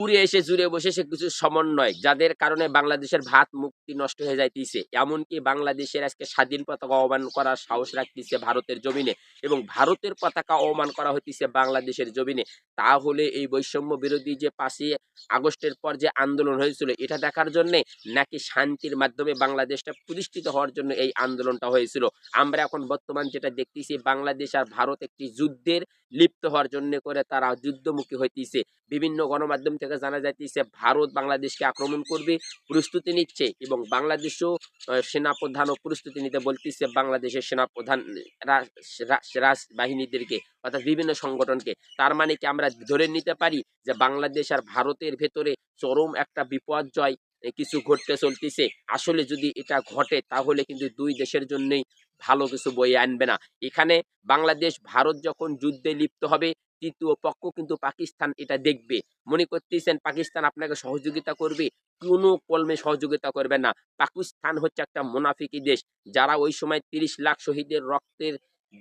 পুরে এসে জুড়ে বসে সে কিছু সমন্বয়, যাদের কারণে বাংলাদেশের ভাত মুক্তি নষ্ট হয়ে যাইতেছে। এমনকি বাংলাদেশের আজকে স্বাধীন পতাকা অবমান করার সাহস রাখতেছে ভারতের জমিনে এবং ভারতের পতাকা অবমান করা হইতেছে বাংলাদেশের জমিনে। তাহলে এই বৈষম্য বিরোধী যে পাঁচই আগস্টের পর যে আন্দোলন হয়েছিল, এটা দেখার জন্য নাকি শান্তির মাধ্যমে বাংলাদেশটা প্রতিষ্ঠিত হওয়ার জন্য এই আন্দোলনটা হয়েছিল। আমরা এখন বর্তমান যেটা দেখতেছি, বাংলাদেশ আর ভারত একটি যুদ্ধের লিপ্ত হওয়ার জন্য করে তারা যুদ্ধমুখী হইতেছে। বিভিন্ন গণমাধ্যম থেকে জানা যাইতেছে, ভারত বাংলাদেশকে আক্রমণ করবে, প্রস্তুতি নিচ্ছে এবং বাংলাদেশও সেনাপ্রধানও প্রস্তুতি নিতে বলতেছে বাংলাদেশের সেনাপ্রধান রাজবাহিনীদেরকে অর্থাৎ বিভিন্ন সংগঠনকে। তার মানে কি আমরা ধরে নিতে পারি যে বাংলাদেশ আর ভারতের ভেতরে চরম একটা বিপর্যয় কিছু ঘটতে চলতেছে। আসলে যদি এটা ঘটে তাহলে কিন্তু দুই দেশের জন্যই ভালো কিছু বয়ে আনবে না। এখানে বাংলাদেশ, ভারত যখন যুদ্ধে লিপ্ত হবে তৃতীয় পক্ষ কিন্তু পাকিস্তান এটা দেখবে। মনে করতেছেন পাকিস্তান আপনাকে সহযোগিতা করবে? কোনো কলমে সহযোগিতা করবে না। পাকিস্তান হচ্ছে একটা মুনাফিকি দেশ। যারা ওই সময় তিরিশ লাখ শহীদের রক্তের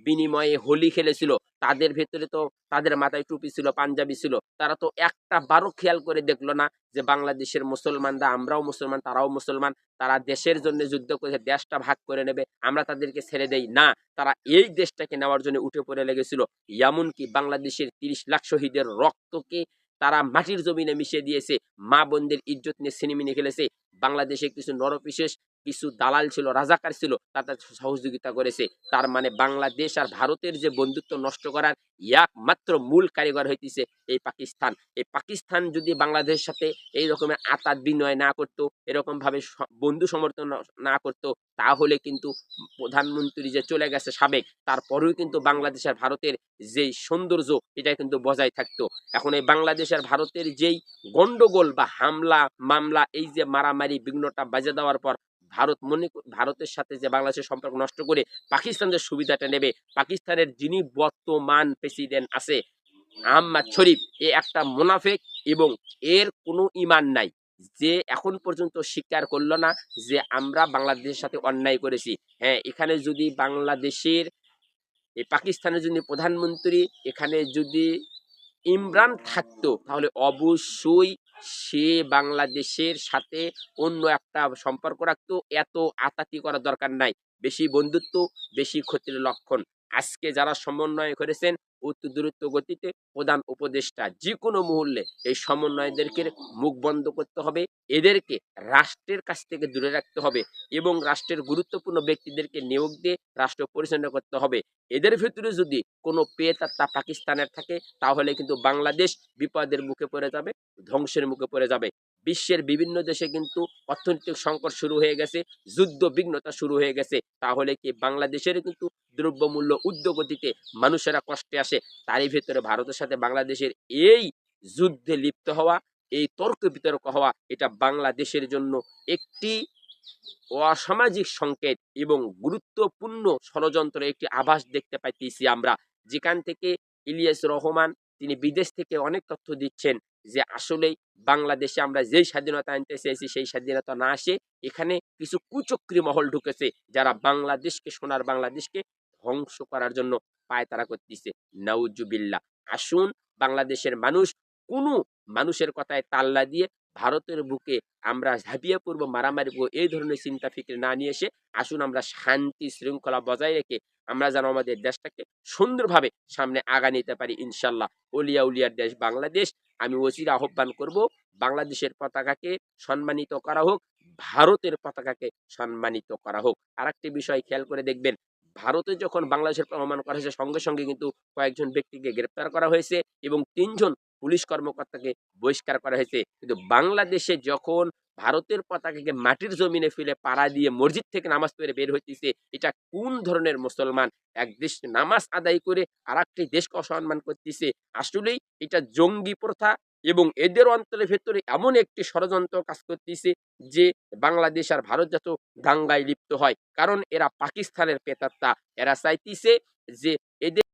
বিনিময়ে হোলি খেলেছিল। তাদের ভেতরে তো তাদের মাথায় টুপি ছিল, পাঞ্জাবি ছিল। তারা তো একটা বারো খেয়াল করে দেখল না যে বাংলাদেশের মুসলমানরা, আমরাও মুসলমান, তারাও মুসলমান। তারা দেশের জন্য যুদ্ধ করে দেশটা ভাগ করে নেবে। আমরা তাদেরকে ছেড়ে দেই না। তারা এই দেশটাকে নেওয়ার জন্য উঠে পড়ে লেগেছিল। এমনকি বাংলাদেশের তিরিশ লাখ শহীদের রক্তকে তারা মাটির জমিনে মিশিয়ে দিয়েছে। মা বোনদের ইজ্জত নিয়ে সিনেমিনে খেলেছে। বাংলাদেশে কিছু নরবিশেষ, কিছু দালাল ছিল, রাজাকার ছিল, তাদের সহযোগিতা করেছে। তার মানে বাংলাদেশ আর ভারতের যে বন্ধুত্ব নষ্ট করার একমাত্র মূল কারিগর হইতেছে এই পাকিস্তান। এই পাকিস্তান যদি বাংলাদেশের সাথে এই রকমের আতাত বিনয় না করতো এরকম ভাবে বন্ধু সমর্থন না করতো, তাহলে কিন্তু প্রধানমন্ত্রী যে চলে গেছে সাবেক, তারপরেও কিন্তু বাংলাদেশ আর ভারতের যেই সৌন্দর্য, এটা কিন্তু বজায় থাকতো। এখন এই বাংলাদেশ আর ভারতের যেই গন্ডগোল বা হামলা, মামলা, এই যে মারামারি বিঘ্নটা বাজে দেওয়ার পর ভারত মনে ভারতের সাথে যে বাংলাদেশের সম্পর্ক নষ্ট করে পাকিস্তান যে সুবিধাটা নেবে, পাকিস্তানের যিনি বর্তমান প্রেসিডেন্ট আছে, আহম্মদ শরীফ, এ একটা মুনাফেক এবং এর কোনো ইমান নাই। যে এখন পর্যন্ত স্বীকার করল না যে আমরা বাংলাদেশের সাথে অন্যায় করেছি। হ্যাঁ এখানে যদি বাংলাদেশের এই পাকিস্তানের যদি প্রধানমন্ত্রী, এখানে যদি ইমরান থাকতো, তাহলে অবশ্যই সে বাংলাদেশের সাথে অন্য একটা সম্পর্ক রাখতো। এত আতাতি করার দরকার নাই। বেশি বন্ধুত্ব, বেশি ক্ষতির লক্ষণ। আজকে যারা সমন্বয় করেছেন, অতি দ্রুত গতিতে প্রধান উপদেষ্টা যে কোনো মুহূর্তে এই সমন্বয়দেরকে মুখ বন্ধ করতে হবে। এদেরকে রাষ্ট্রের কাছ থেকে দূরে রাখতে হবে এবং রাষ্ট্রের গুরুত্বপূর্ণ ব্যক্তিদেরকে নিয়োগ দিয়ে রাষ্ট্র পরিচালনা করতে হবে। এদের ভিতরে যদি কোনো পেতাত্তা পাকিস্তানের থাকে, তাহলে কিন্তু বাংলাদেশ বিপদের মুখে পড়ে যাবে, ধ্বংসের মুখে পড়ে যাবে। বিশ্বের বিভিন্ন দেশে কিন্তু অর্থনৈতিক সংকট শুরু হয়ে গেছে যুদ্ধ বিঘ্নতা শুরু হয়ে গেছে। তাহলে কি বাংলাদেশের কিন্তু দ্রব্যমূল্য উদ্যোগতিতে মানুষেরা কষ্টে আসে? তারই ভেতরে ভারতের সাথে বাংলাদেশের এই যুদ্ধে লিপ্ত হওয়া, এই তর্ক বিতর্ক হওয়া, এটা বাংলাদেশের জন্য একটি অসামাজিক সংকেত এবং গুরুত্বপূর্ণ ষড়যন্ত্র একটি আভাস দেখতে পাইতেছি আমরা। যেখান থেকে ইলিয়াস রহমান তিনি বিদেশ থেকে অনেক তথ্য দিচ্ছেন যে আসলেই বাংলাদেশে আমরা যেই স্বাধীনতা আনতে চেয়েছি, সেই স্বাধীনতা না আসে, এখানে কিছু কুচক্রী মহল ঢুকেছে যারা বাংলাদেশকে, সোনার বাংলাদেশকে ধ্বংস করার জন্য পায়তারা করতেছে। নাউজুবিল্লা আসুন বাংলাদেশের মানুষ কোনো মানুষের কথায় তাল্লা দিয়ে ভারতের বুকে আমরা ঝাঁপিয়ে পড়ব, মারামারি করব, এই ধরনের চিন্তা ফিকির না নিয়ে এসে আসুন আমরা শান্তি শৃঙ্খলা বজায় রেখে আমরা যেন আমাদের দেশটাকে সুন্দরভাবে সামনে আগা নিতে পারি, ইনশাল্লাহ। উলিয়া উলিয়ার দেশ বাংলাদেশ, আমি অচির আহ্বান করব, বাংলাদেশের পতাকাকে সম্মানিত করা হোক, ভারতের পতাকাকে সম্মানিত করা হোক। আর একটি বিষয় খেয়াল করে দেখবেন, ভারতে যখন বাংলাদেশের প্রমাণ করা হয়েছে, সঙ্গে সঙ্গে কিন্তু কয়েকজন ব্যক্তিকে গ্রেপ্তার করা হয়েছে এবং তিনজন পুলিশ কর্মকর্তাকে বহিষ্কার করা হয়েছে। কিন্তু বাংলাদেশে যখন ভারতের পতাকাকে মাটির জমিনে ফেলে পাড়া দিয়ে মসজিদ থেকে নামাজ পড়ে বের হইতেছে, এটা কোন ধরনের মুসলমান? এক দেশ নামাজ আদায় করে আর একটি দেশকে অসম্মান করতেছে। আসলেই এটা জঙ্গি প্রথা এবং এদের অন্তরের ভেতরে এমন একটি ষড়যন্ত্র কাজ করতেছে যে বাংলাদেশ আর ভারত যত দাঙ্গায় লিপ্ত হয়। কারণ এরা পাকিস্তানের পেতাত্তা এরা চাইতেছে যে এদের